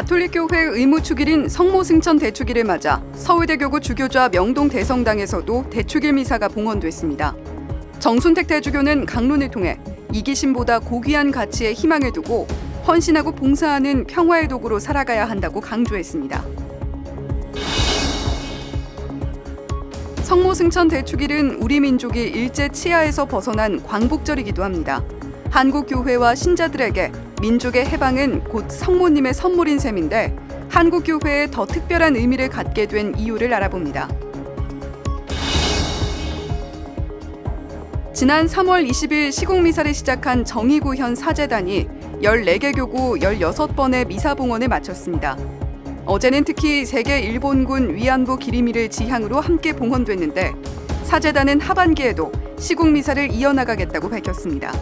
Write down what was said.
가톨릭교회 의무축일인 성모승천 대축일을 맞아 서울대교구 주교좌 명동 대성당에서도 대축일 미사가 봉헌됐습니다. 정순택 대주교는 강론을 통해 이기심보다 고귀한 가치에 희망을 두고 헌신하고 봉사하는 평화의 도구로 살아가야 한다고 강조했습니다. 성모승천 대축일은 우리 민족이 일제 치하에서 벗어난 광복절이기도 합니다. 한국 교회와 신자들에게 민족의 해방은 곧 성모님의 선물인 셈인데 한국 교회에 더 특별한 의미를 갖게 된 이유를 알아봅니다. 지난 3월 20일 시국미사를 시작한 정의구현 사재단이 14개 교구 16번의 미사 봉헌을 마쳤습니다. 어제는 특히 세계 일본군 위안부 기리미를 지향으로 함께 봉헌됐는데 사재단은 하반기에도 시국 미사를 이어나가겠다고 밝혔습니다.